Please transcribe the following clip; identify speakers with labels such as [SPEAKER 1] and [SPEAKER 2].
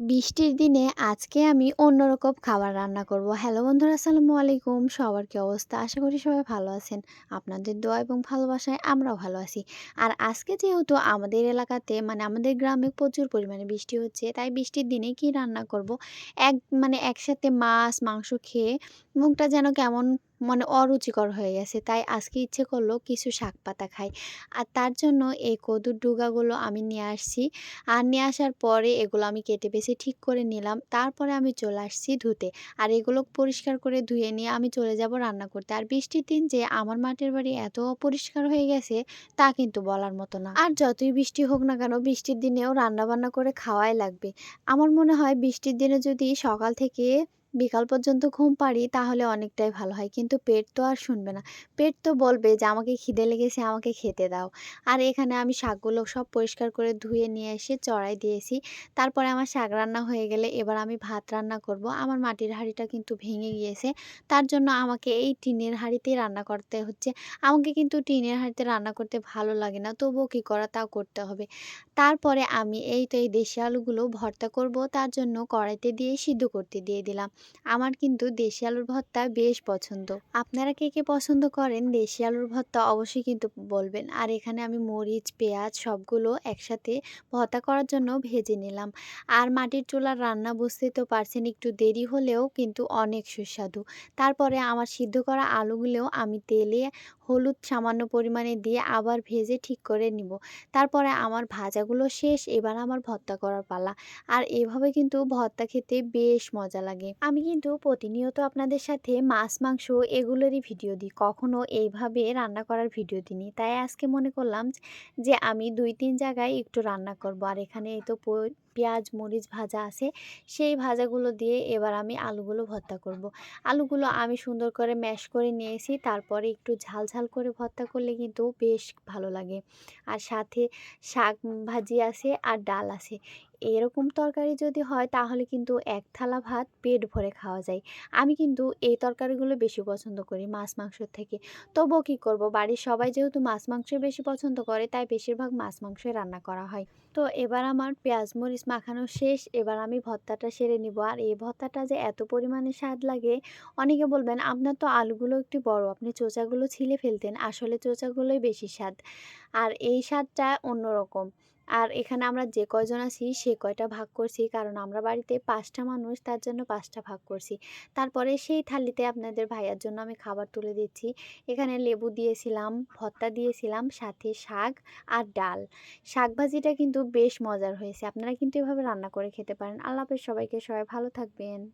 [SPEAKER 1] বৃষ্টির দিনে আজকে আমি অন্যরকম খাবার রান্না করব। হ্যালো বন্ধুরা, আসসালামু আলাইকুম। সবার কি অবস্থা? আশা করি সবাই ভালো আছেন। আপনাদের দোয়া এবং ভালোবাসায় আমরাও ভালো আছি। আর আজকে যেহেতু আমাদের এলাকাতে মানে আমাদের গ্রামে প্রচুর পরিমাণে বৃষ্টি হচ্ছে, তাই বৃষ্টির দিনে কি রান্না করব? এক মানে একসাথে মাছ, মাংস খেয়ে মুখটা যেন কেমন মানে অরুচিকর হয়ে গেছে। তাই আজকে ইচ্ছে করল কিছু শাক পাতা খাই। আর তার জন্য এই কদুর ডুগাগুলো আমি নিয়ে আসছি। আর নিয়ে আসার পরে এগুলো আমি কেটে বেছে ঠিক করে নিলাম। তারপরে আমি চলে আসছি ধুতে। আর এগুলো পরিষ্কার করে ধুয়ে নিয়ে আমি চলে যাব রান্না করতে। আর বৃষ্টির দিন যে আমার মাটির বাড়ি এত অপরিষ্কার হয়ে গেছে, তা কিন্তু বলার মতো না। আর যতই বৃষ্টি হোক না কেন, বৃষ্টির দিনেও রান্না বান্না করে খাওয়াই লাগবে। আমার মনে হয় বৃষ্টির দিনে যদি সকাল থেকে বিকাল পর্যন্ত ঘুম পাড়ি, তাহলে অনেকটাই ভালো হয়। কিন্তু পেট তো আর শুনবে না। পেট তো বলবে যে, আমাকে খিদে লেগেছে, আমাকে খেতে দাও। আর এখানে আমি শাকগুলো সব পরিষ্কার করে ধুয়ে নিয়ে এসে চড়াই দিয়েছি। তারপরে আমার শাক রান্না হয়ে গেলে এবার আমি ভাত রান্না করব। আমার মাটির হাঁড়িটা কিন্তু ভেঙে গিয়েছে। তার জন্য আমাকে এই টিনের হাঁড়িতেই রান্না করতে হচ্ছে। আমাকে কিন্তু টিনের হাঁড়িতে রান্না করতে ভালো লাগে না। তবুও কী করা, তাও করতে হবে। তারপরে আমি এই তো এই দেশি আলুগুলো ভর্তা করব। তার জন্য কড়াইতে দিয়ে সিদ্ধ করতে দিয়ে দিলাম। আমার কিন্তু দেশি আলুর ভর্তা বেশ পছন্দ। আপনারা কে কে পছন্দ করেন দেশি আলুর ভর্তা অবশ্যই কিন্তু বলবেন। আর এখানে আমি মরিচ, পেঁয়াজ সবগুলো একসাথে ভর্তা করার জন্য ভেজে নিলাম। আর মাটির চুলার রান্না বুঝতে তো পারছেন, একটু দেরি হলেও কিন্তু অনেক সুস্বাদু। তারপরে আমার সিদ্ধ করা আলুগুলোও আমি তেলে হলুদ সামান্য পরিমাণে দিয়ে আবার ভেজে ঠিক করে নিব। তারপরে আমার ভাজাগুলো শেষ, এবার আমার ভর্তা করার পালা। আর এভাবে কিন্তু ভর্তা খেতে বেশ মজা লাগে। আমি কিন্তু প্রতিনিয়ত আপনাদের সাথে মাছ, মাংস এগুলোরই ভিডিও দিই। কখনো এইভাবে রান্না করার ভিডিও দিইনি। তাই আজকে মনে করলাম যে আমি দুই, তিন জায়গায় একটু রান্না করব। আর এখানে এই তো পেঁয়াজ, মরিচ ভাজা আছে। সেই ভাজাগুলো দিয়ে এবার আমি আলুগুলো ভর্তা করব। আলুগুলো আমি সুন্দর করে ম্যাশ করে নিয়েছি। তারপরে একটু ঝাল ঝাল করে ভর্তা করলে কিন্তু বেশ ভালো লাগে। আর সাথে শাক ভাজি আছে আর ডাল আছে। এরকম তরকারি যদি হয়, তাহলে কিন্তু এক থালা ভাত পেট ভরে খাওয়া যায়। আমি কিন্তু এই তরকারিগুলো বেশি পছন্দ করি মাছ মাংসর থেকে। তবুও কী করব? বাড়ির সবাই যেহেতু মাছ মাংসই বেশি পছন্দ করে, তাই বেশিরভাগ মাছ মাংসই রান্না করা হয়। তো এবার আমার পেঁয়াজ মরিচ মাখানো শেষ, এবার আমি ভর্তাটা সেরে নিব। আর এই ভর্তাটা যে এত পরিমাণে স্বাদ লাগে, অনেকে বলবেন, আপনার তো আলুগুলো একটু বড়, আপনি চোচাগুলো ছিলে ফেলতেন। আসলে চোচাগুলোই বেশি স্বাদ। আর এই স্বাদটা অন্যরকম। আর এখানে আমরা যে কয়জন আছি, সে কয়টা ভাগ করছি, কারণ আমরা বাড়িতে পাঁচটা মানুষ, তার জন্য পাঁচটা ভাগ করছি। তারপরে সেই থালিতে আপনাদের ভাইয়ার জন্য আমি খাবার তুলে দিচ্ছি। এখানে লেবু দিয়েছিলাম, ভর্তা দিয়েছিলাম, সাথে শাক আর ডাল। শাক ভাজিটা কিন্তু বেশ মজার হয়েছে। আপনারা কিন্তু এভাবে রান্না করে খেতে পারেন। আল্লাহ সবাইকে সবাই ভালো থাকবেন।